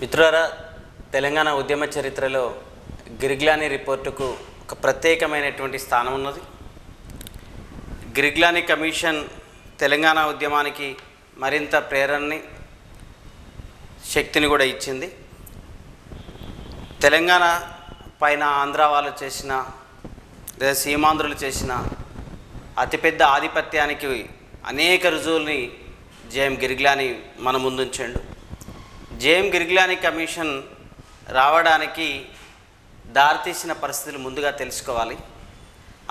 మిత్రులారా తెలంగాణ ఉద్యమ చరిత్రలో గిరిగ్లాని రిపోర్టుకు ఒక ప్రత్యేకమైనటువంటి స్థానం ఉన్నది. గిరిగ్లాని కమిషన్ తెలంగాణ ఉద్యమానికి మరింత ప్రేరణని శక్తిని కూడా ఇచ్చింది. తెలంగాణ పైన ఆంధ్ర వాళ్ళు చేసిన లేదా సీమాంధ్రులు చేసిన అతిపెద్ద ఆధిపత్యానికి అనేక రుజువుల్ని జేఎం గిరిగ్లాని మన ముందుంచాడు. జేఎం గిరిగ్లాని కమిషన్ రావడానికి దారితీసిన పరిస్థితులు ముందుగా తెలుసుకోవాలి.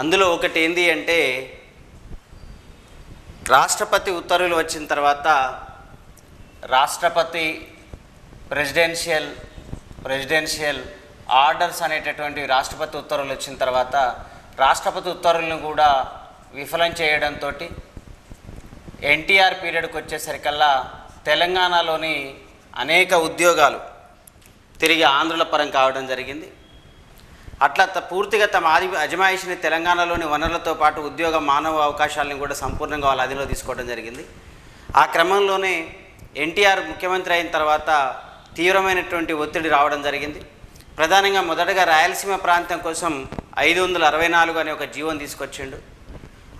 అందులో ఒకటి ఏంది అంటే రాష్ట్రపతి ఉత్తర్వులు వచ్చిన తర్వాత రాష్ట్రపతి ప్రెసిడెన్షియల్ ప్రెసిడెన్షియల్ ఆర్డర్స్ అనేటటువంటి రాష్ట్రపతి ఉత్తర్వులు వచ్చిన తర్వాత రాష్ట్రపతి ఉత్తర్వులను కూడా విఫలం చేయడంతో ఎన్టీఆర్ పీరియడ్కి వచ్చేసరికల్లా తెలంగాణలోని అనేక ఉద్యోగాలు తిరిగి ఆంధ్రుల పరం కావడం జరిగింది. అట్లా త- పూర్తిగా తమ ఆది అజమాయిషిని తెలంగాణలోని వనరులతో పాటు ఉద్యోగ మానవ అవకాశాలను కూడా సంపూర్ణంగా వాళ్ళ అదిలో తీసుకోవడం జరిగింది. ఆ క్రమంలోనే ఎన్టీఆర్ ముఖ్యమంత్రి అయిన తర్వాత తీవ్రమైనటువంటి ఒత్తిడి రావడం జరిగింది. ప్రధానంగా మొదటగా రాయలసీమ ప్రాంతం కోసం ఐదు వందల అరవై నాలుగు అనే ఒక జీవోని తీసుకొచ్చిండు.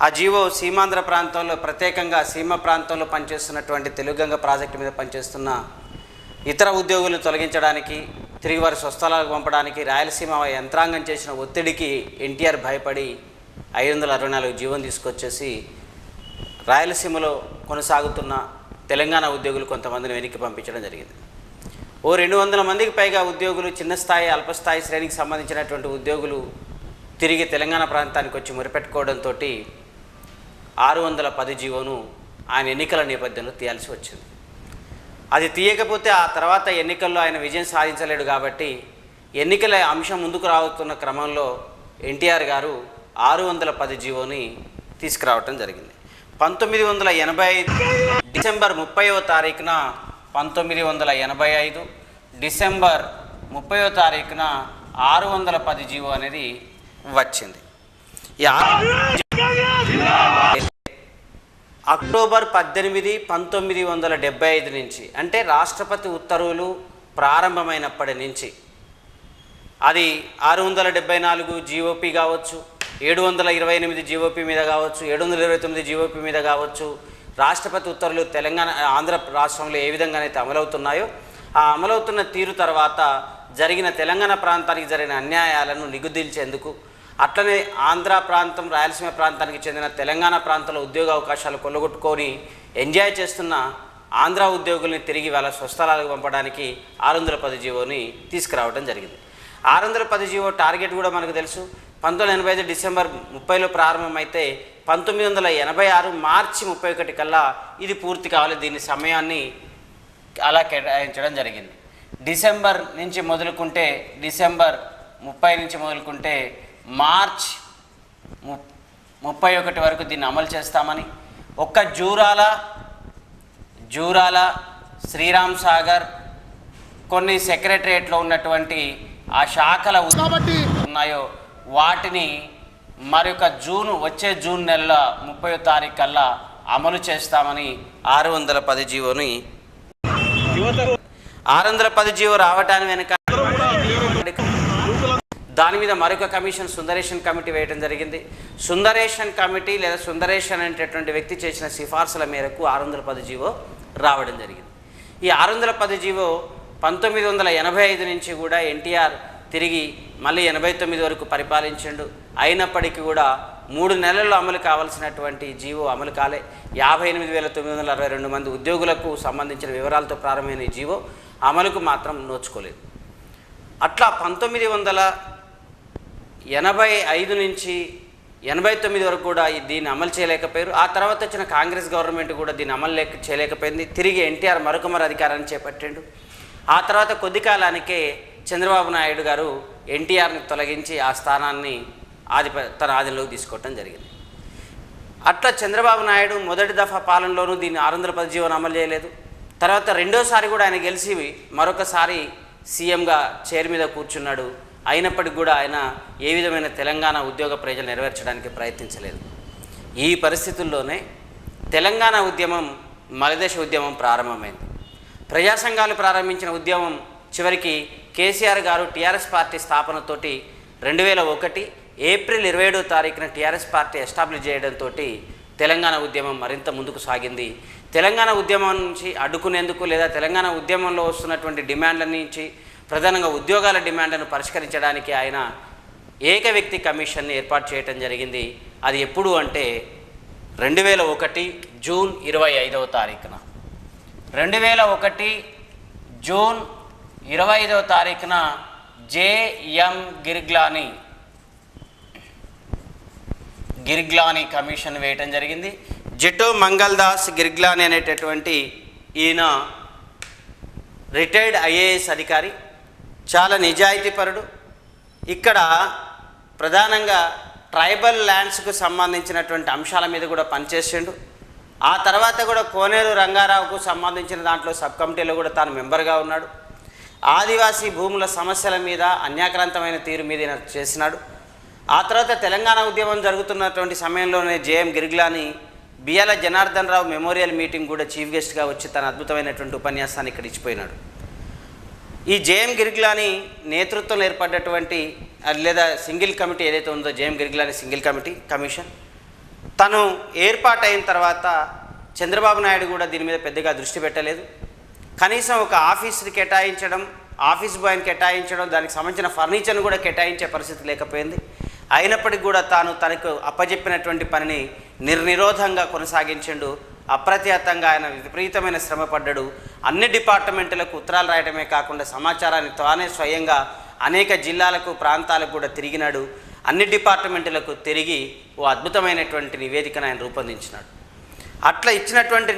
ఆ జీవో సీమాంధ్ర ప్రాంతంలో ప్రత్యేకంగా సీమ ప్రాంతంలో పనిచేస్తున్నటువంటి తెలుగంగ ప్రాజెక్టు మీద పనిచేస్తున్న ఇతర ఉద్యోగులు తొలగించడానికి తిరిగి వారి స్వస్థలాలకు పంపడానికి రాయలసీమ యంత్రాంగం చేసిన ఒత్తిడికి ఎన్టీఆర్ భయపడి ఐదు వందల అరవై నాలుగు జీవం తీసుకొచ్చేసి రాయలసీమలో కొనసాగుతున్న తెలంగాణ ఉద్యోగులు కొంతమందిని వెనక్కి పంపించడం జరిగింది. ఓ రెండు వందల మందికి పైగా ఉద్యోగులు చిన్న స్థాయి అల్పస్థాయి శ్రేణికి సంబంధించినటువంటి ఉద్యోగులు తిరిగి తెలంగాణ ప్రాంతానికి వచ్చి మురిపెట్టుకోవడంతో ఆరు వందల పది జీవోను ఆయన ఎన్నికల నేపథ్యంలో తీయాల్సి వచ్చింది. అది తీయకపోతే ఆ తర్వాత ఎన్నికల్లో ఆయన విజయం సాధించలేడు కాబట్టి ఎన్నికల అంశం ముందుకు రావుతున్న క్రమంలో ఎన్టీఆర్ గారు ఆరు వందల పది జీవోని తీసుకురావటం జరిగింది. పంతొమ్మిది వందల ఎనభై ఐదు డిసెంబర్ ముప్పైవ తారీఖున పంతొమ్మిది వందల ఎనభై ఐదు డిసెంబర్ ముప్పైవ తారీఖున ఆరు వందల పది జీవో అనేది వచ్చింది. అక్టోబర్ పద్దెనిమిది పంతొమ్మిది వందల డెబ్బై ఐదు నుంచి అంటే రాష్ట్రపతి ఉత్తర్వులు ప్రారంభమైనప్పటి నుంచి. అది ఆరు వందల డెబ్బై నాలుగు జీఓపీ కావచ్చు ఏడు వందల ఇరవై ఎనిమిది జీఓపీ మీద కావచ్చు ఏడు వందల ఇరవై తొమ్మిది జీఓపీ మీద కావచ్చు రాష్ట్రపతి ఉత్తర్వులు తెలంగాణ ఆంధ్ర రాష్ట్రంలో ఏ విధంగానైతే అమలవుతున్నాయో ఆ అమలవుతున్న తీరు తర్వాత జరిగిన తెలంగాణ ప్రాంతానికి జరిగిన అన్యాయాలను నిగుదీల్చేందుకు అట్లనే ఆంధ్ర ప్రాంతం రాయలసీమ ప్రాంతానికి చెందిన తెలంగాణ ప్రాంతంలో ఉద్యోగ అవకాశాలు కొల్లగొట్టుకొని ఎంజాయ్ చేస్తున్న ఆంధ్ర ఉద్యోగుల్ని తిరిగి వాళ్ళ స్వస్థలాలకు పంపడానికి ఆరు వందల పది జీవోని తీసుకురావడం జరిగింది. ఆరు వందల పది జీవో టార్గెట్ కూడా మనకు తెలుసు. పంతొమ్మిది ఎనభై ఐదు డిసెంబర్ ముప్పైలో ప్రారంభమైతే పంతొమ్మిది వందల ఎనభై ఆరు మార్చి ముప్పై ఒకటి కల్లా ఇది పూర్తి కావాలి. దీని సమయాన్ని అలా కేటాయించడం జరిగింది. డిసెంబర్ నుంచి మొదలుకుంటే డిసెంబర్ ముప్పై నుంచి మొదలుకుంటే మార్చ్ ము ముప్పై ఒకటి వరకు దీన్ని అమలు చేస్తామని ఒక్క జూరాల జూరాల శ్రీరామ్ సాగర్ కొన్ని సెక్రటరియట్లో ఉన్నటువంటి ఆ శాఖల ఉన్నాయో వాటిని మరొక జూన్ వచ్చే జూన్ నెల ముప్పై తారీఖు కల్లా అమలు చేస్తామని ఆరు వందల పది జీవోని ఆరు వందల పది జీవో రావటానికి వెనుక దాని మీద మరొక కమిషన్ సుందరేషన్ కమిటీ వేయడం జరిగింది. సుందరేషన్ కమిటీ లేదా సుందరేషన్ అనేటటువంటి వ్యక్తి చేసిన సిఫార్సుల మేరకు ఆరు వందల పది జీవో రావడం జరిగింది. ఈ ఆరు వందల పది జీవో పంతొమ్మిది వందల ఎనభై ఐదు నుంచి కూడా ఎన్టీఆర్ తిరిగి మళ్ళీ ఎనభై తొమ్మిది వరకు పరిపాలించిండు. అయినప్పటికీ కూడా మూడు నెలల్లో అమలు కావాల్సినటువంటి జీవో అమలు కాలే. యాభై ఎనిమిది వేల తొమ్మిది వందల అరవై రెండు మంది ఉద్యోగులకు సంబంధించిన వివరాలతో ప్రారంభమైన ఈ జీవో అమలుకు మాత్రం నోచుకోలేదు. అట్లా పంతొమ్మిది వందల ఎనభై ఐదు నుంచి ఎనభై తొమ్మిది వరకు కూడా దీన్ని అమలు చేయలేకపోయారు. ఆ తర్వాత వచ్చిన కాంగ్రెస్ గవర్నమెంట్ కూడా దీన్ని అమలు లేక చేయలేకపోయింది. తిరిగి ఎన్టీఆర్ మరొకమర అధికారాన్ని చేపట్టిండు. ఆ తర్వాత కొద్ది కాలానికే చంద్రబాబు నాయుడు గారు ఎన్టీఆర్ని తొలగించి ఆ స్థానాన్ని ఆధిప తన ఆధీనంలోకి తీసుకోవటం జరిగింది. అట్లా చంద్రబాబు నాయుడు మొదటి దఫా పాలనలోనూ దీన్ని ఆరు వందల అమలు చేయలేదు. తర్వాత రెండోసారి కూడా ఆయన గెలిచి మరొకసారి సీఎంగా చైర్ మీద కూర్చున్నాడు అయినప్పటికీ కూడా ఆయన ఏ విధమైన తెలంగాణ ఉద్యోగ ప్రజలు నెరవేర్చడానికి ప్రయత్నించలేదు. ఈ పరిస్థితుల్లోనే తెలంగాణ ఉద్యమం మలదేశ ఉద్యమం ప్రారంభమైంది. ప్రజా సంఘాలు ప్రారంభించిన ఉద్యమం చివరికి కేసీఆర్ గారు టీఆర్ఎస్ పార్టీ స్థాపనతోటి రెండు వేల ఒకటి ఏప్రిల్ ఇరవై ఏడో తారీఖున టీఆర్ఎస్ పార్టీ ఎస్టాబ్లిష్ చేయడంతో తెలంగాణ ఉద్యమం మరింత ముందుకు సాగింది. తెలంగాణ ఉద్యమం నుంచి అడ్డుకునేందుకు లేదా తెలంగాణ ఉద్యమంలో వస్తున్నటువంటి డిమాండ్ల నుంచి ప్రధానంగా ఉద్యోగాల డిమాండ్లను పరిష్కరించడానికి ఆయన ఏక వ్యక్తి కమిషన్ని ఏర్పాటు చేయడం జరిగింది. అది ఎప్పుడు అంటే రెండు వేల ఒకటి జూన్ ఇరవై ఐదవ తారీఖున. రెండు వేల ఒకటి జూన్ ఇరవై ఐదవ తారీఖున జేఎం గిర్గ్లాని గిర్గ్లాని కమిషన్ వేయటం జరిగింది. జిటో మంగల్ దాస్ గిర్గ్లాని అనేటటువంటి ఈయన రిటైర్డ్ ఐఏఎస్ అధికారి. చాలా నిజాయితీపరుడు. ఇక్కడ ప్రధానంగా ట్రైబల్ ల్యాండ్స్కు సంబంధించినటువంటి అంశాల మీద కూడా పనిచేసిండు. ఆ తర్వాత కూడా కోనేరు రంగారావుకు సంబంధించిన దాంట్లో సబ్ కమిటీలో కూడా తాను మెంబర్గా ఉన్నాడు. ఆదివాసీ భూముల సమస్యల మీద అన్యాక్రాంతమైన తీరు మీద చేసినాడు. ఆ తర్వాత తెలంగాణ ఉద్యమం జరుగుతున్నటువంటి సమయంలోనే JM Girglani Biyyala Janardhan Rao memorial meeting కూడా చీఫ్ గెస్ట్గా వచ్చి తన అద్భుతమైనటువంటి ఉపన్యాసాన్ని ఇక్కడ ఇచ్చిపోయినాడు. ఈ జేఎం గిరిగ్లాని నేతృత్వంలో ఏర్పడ్డటువంటి లేదా సింగిల్ కమిటీ ఏదైతే ఉందో JM Girglani single committee commission తను ఏర్పాటైన తర్వాత చంద్రబాబు నాయుడు కూడా దీని మీద పెద్దగా దృష్టి పెట్టలేదు. కనీసం ఒక ఆఫీస్ని కేటాయించడం ఆఫీస్ బాయ్ని కేటాయించడం దానికి సంబంధించిన ఫర్నిచర్ను కూడా కేటాయించే పరిస్థితి లేకపోయింది. అయినప్పటికీ కూడా తాను తనకు అప్పజెప్పినటువంటి పనిని నిర్నిరోధంగా కొనసాగించిండు అప్రతిహతంగా ఆయన విపరీతమైన శ్రమ పడ్డాడు. అన్ని డిపార్ట్మెంట్లకు ఉత్తరాలు రాయడమే కాకుండా సమాచారాన్ని తానే స్వయంగా అనేక జిల్లాలకు ప్రాంతాలకు కూడా తిరిగినాడు అన్ని డిపార్ట్మెంట్లకు తిరిగి ఓ అద్భుతమైనటువంటి నివేదికను ఆయన రూపొందించినాడు. అట్లా ఇచ్చినటువంటి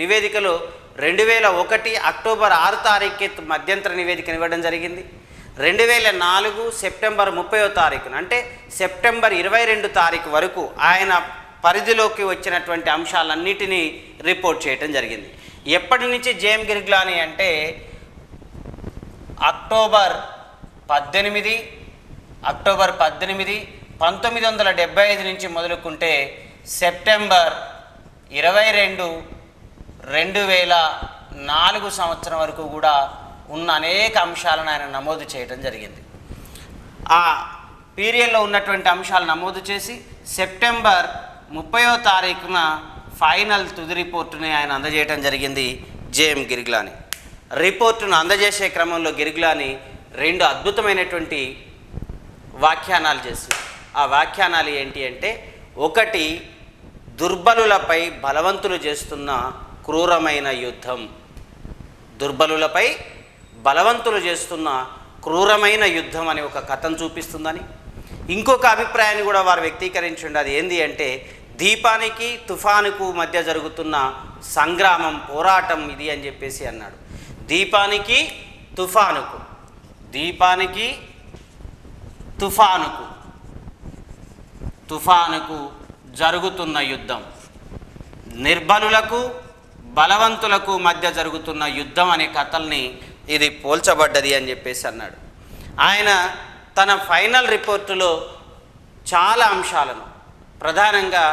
నివేదికలో రెండు వేల ఒకటి అక్టోబర్ ఆరు తారీఖు మధ్యంతర నివేదికను ఇవ్వడం జరిగింది. రెండు వేల నాలుగు సెప్టెంబర్ ముప్పయో తారీఖున అంటే సెప్టెంబర్ ఇరవై రెండు తారీఖు వరకు ఆయన పరిధిలోకి వచ్చినటువంటి అంశాలన్నిటినీ రిపోర్ట్ చేయటం జరిగింది. ఎప్పటి నుంచి జేఎం గిరిగ్లాని అంటే అక్టోబర్ పద్దెనిమిది అక్టోబర్ పద్దెనిమిది పంతొమ్మిది వందల డెబ్బై ఐదు నుంచి మొదలుకుంటే సెప్టెంబర్ ఇరవై రెండు రెండు వేల నాలుగు సంవత్సరం వరకు కూడా ఉన్న అనేక అంశాలను ఆయన నమోదు చేయడం జరిగింది. ఆ పీరియడ్లో ఉన్నటువంటి అంశాలు నమోదు చేసి సెప్టెంబర్ ముప్పయో తారీఖున ఫైనల్ తుది రిపోర్టుని ఆయన అందజేయడం జరిగింది జేఎం గిరిగ్లాని. రిపోర్టును అందజేసే క్రమంలో గిరిగ్లాని రెండు అద్భుతమైనటువంటి వ్యాఖ్యానాలు చేసి ఆ వ్యాఖ్యానాలు ఏంటి అంటే ఒకటి దుర్బలులపై బలవంతులు చేస్తున్న క్రూరమైన యుద్ధం. దుర్బలులపై బలవంతులు చేస్తున్న క్రూరమైన యుద్ధం అనే ఒక కథను చూపిస్తుందని. ఇంకొక అభిప్రాయాన్ని కూడా వారు వ్యక్తీకరించండి. అది ఏంది అంటే దీపానికి తుఫానుకు మధ్య జరుగుతున్న సంగ్రామం పోరాటం ఇది అని చెప్పేసి అన్నాడు. దీపానికి తుఫానుకు. దీపానికి తుఫానుకు. తుఫానుకు జరుగుతున్న యుద్ధం. నిర్బలులకు బలవంతులకు మధ్య జరుగుతున్న యుద్ధం అనే కథల్ని ఇది పోల్చబడ్డది అని చెప్పేసి అన్నాడు. ఆయన తన ఫైనల్ రిపోర్టులో చాలా అంశాలను ప్రధానంగా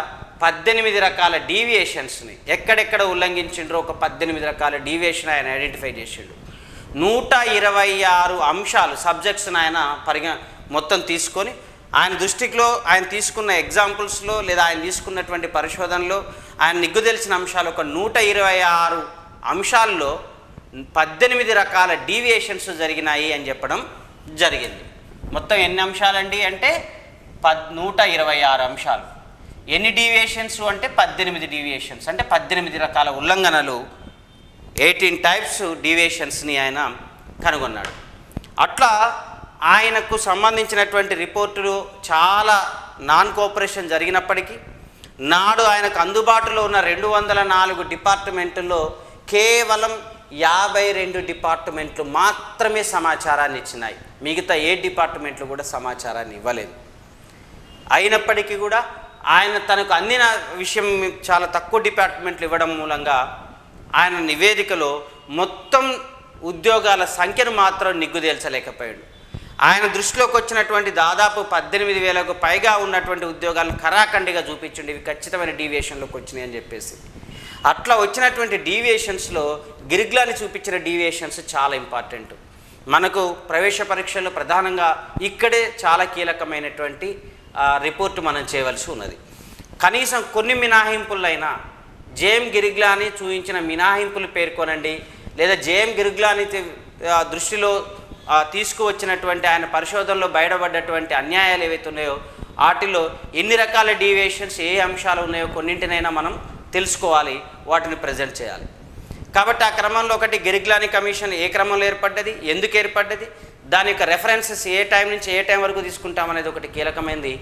పద్దెనిమిది రకాల డీవియేషన్స్ని. ఎక్కడెక్కడ ఉల్లంఘించిండ్రో ఒక పద్దెనిమిది రకాల డీవియేషన్ ఆయన ఐడెంటిఫై చేసిండు. నూట ఇరవై ఆరు అంశాలు సబ్జెక్ట్స్ని ఆయన పరిగ మొత్తం తీసుకొని ఆయన దృష్టిలో ఆయన తీసుకున్న ఎగ్జాంపుల్స్లో లేదా ఆయన తీసుకున్నటువంటి పరిశోధనలో ఆయన నిగ్గు తెలిసిన అంశాలు ఒక నూట ఇరవై ఆరు అంశాల్లో పద్దెనిమిది రకాల డీవియేషన్స్ జరిగినాయి అని చెప్పడం జరిగింది. మొత్తం ఎన్ని అంశాలండి అంటే పద్ నూట ఇరవై ఆరు అంశాలు. ఎన్ని డీవియేషన్స్ అంటే పద్దెనిమిది డీవియేషన్స్ అంటే పద్దెనిమిది రకాల ఉల్లంఘనలు. ఎయిటీన్ టైప్స్ డీవియేషన్స్ని ఆయన కనుగొన్నాడు. అట్లా ఆయనకు సంబంధించినటువంటి రిపోర్టులు చాలా నాన్ కోఆపరేషన్ జరిగినప్పటికీ నాడు ఆయనకు అందుబాటులో ఉన్న రెండు వందల నాలుగు డిపార్ట్మెంట్లో కేవలం యాభై రెండు డిపార్ట్మెంట్లు మాత్రమే సమాచారాన్ని ఇచ్చినాయి. మిగతా ఏ డిపార్ట్మెంట్లు కూడా సమాచారాన్ని ఇవ్వలేదు. అయినప్పటికీ కూడా ఆయన తనకు అందిన విషయం చాలా తక్కువ డిపార్ట్మెంట్లు ఇవ్వడం మూలంగా ఆయన నివేదికలో మొత్తం ఉద్యోగాల సంఖ్యను మాత్రం నిగ్గుదేల్చలేకపోయాడు ఆయన దృష్టిలోకి వచ్చినటువంటి దాదాపు పద్దెనిమిది వేలకు పైగా ఉన్నటువంటి ఉద్యోగాలను కరాఖండిగా చూపించండి. ఇవి ఖచ్చితమైన డీవియేషన్లోకి వచ్చినాయి అని చెప్పేసి. అట్లా వచ్చినటువంటి డీవియేషన్స్లో గిరిగ్లాని చూపించిన డీవియేషన్స్ చాలా ఇంపార్టెంట్. మనకు ప్రవేశ పరీక్షల్లో ప్రధానంగా ఇక్కడే చాలా కీలకమైనటువంటి రిపోర్టు మనం చేయవలసి ఉన్నది. కనీసం కొన్ని మినహాయింపులైనా జేఎం గిరిగ్లాని చూపించిన మినహాయింపులు పేర్కొనండి లేదా జేఎం గిరిగ్లాని దృష్టిలో తీసుకువచ్చినటువంటి ఆయన పరిశోధనలో బయటపడ్డటువంటి అన్యాయాలు ఏవైతే ఉన్నాయో వాటిలో ఎన్ని రకాల డీవియేషన్స్ ఏ అంశాలు ఉన్నాయో కొన్నింటినైనా మనం తెలుసుకోవాలి వాటిని ప్రజెంట్ చేయాలి. కాబట్టి ఆ క్రమంలో ఒకటి గిరిగ్లాని కమిషన్ ఏ క్రమంలో ఏర్పడ్డది ఎందుకు ఏర్పడ్డది దాని యొక్క రెఫరెన్సెస్ ఏ టైం నుంచి ఏ టైం వరకు తీసుకుంటాం అనేది ఒకటి కీలకమైంది.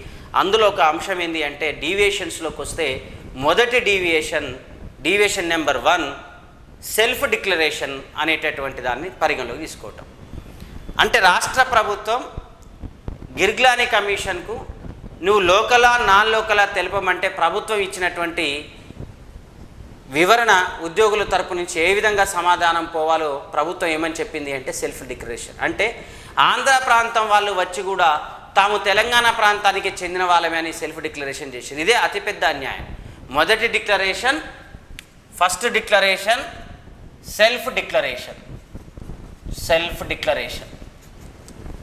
అందులో ఒక అంశం ఏంది అంటే డీవియేషన్స్లోకి వస్తే మొదటి deviation deviation number one self declaration అనేటటువంటి దాన్ని పరిగణలోకి తీసుకోవటం. అంటే రాష్ట్ర ప్రభుత్వం గిర్గ్లాని కమిషన్కు నువ్వు లోకలా నాన్ లోకలా తెలపమంటే ప్రభుత్వం ఇచ్చినటువంటి వివరణ ఉద్యోగుల తరపు నుంచి ఏ విధంగా సమాధానం పోవాలో ప్రభుత్వం ఏమని చెప్పింది అంటే సెల్ఫ్ డిక్లరేషన్ అంటే ఆంధ్ర ప్రాంతం వాళ్ళు వచ్చి కూడా తాము తెలంగాణ ప్రాంతానికి చెందిన వాళ్ళమే అని సెల్ఫ్ డిక్లరేషన్ చేసింది. ఇదే అతిపెద్ద అన్యాయం. మొదటి declaration first declaration self declaration self declaration